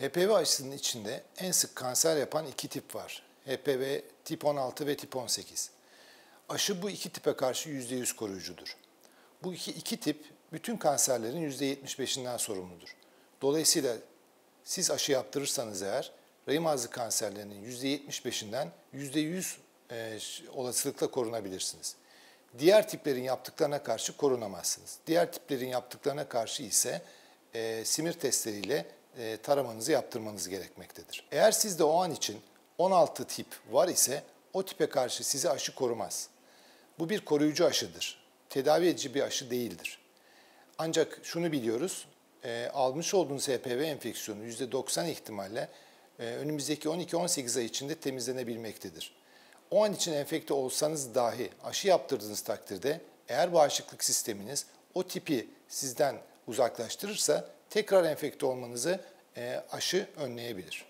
HPV aşısının içinde en sık kanser yapan iki tip var. HPV tip 16 ve tip 18. Aşı bu iki tipe karşı %100 koruyucudur. Bu iki, iki tip bütün kanserlerin %75'inden sorumludur. Dolayısıyla siz aşı yaptırırsanız eğer rahim ağzı kanserlerinin %75'inden %100 e, olasılıkla korunabilirsiniz. Diğer tiplerin yaptıklarına karşı korunamazsınız. Diğer tiplerin yaptıklarına karşı ise e, simir testleriyle e, taramanızı yaptırmanız gerekmektedir. Eğer sizde o an için 16 tip var ise o tipe karşı sizi aşı korumaz. Bu bir koruyucu aşıdır. Tedavi edici bir aşı değildir. Ancak şunu biliyoruz, e, almış olduğunuz HPV enfeksiyonu %90 ihtimalle e, önümüzdeki 12-18 ay içinde temizlenebilmektedir. O an için enfekte olsanız dahi aşı yaptırdığınız takdirde eğer bağışıklık sisteminiz o tipi sizden uzaklaştırırsa tekrar enfekte olmanızı e, aşı önleyebilir.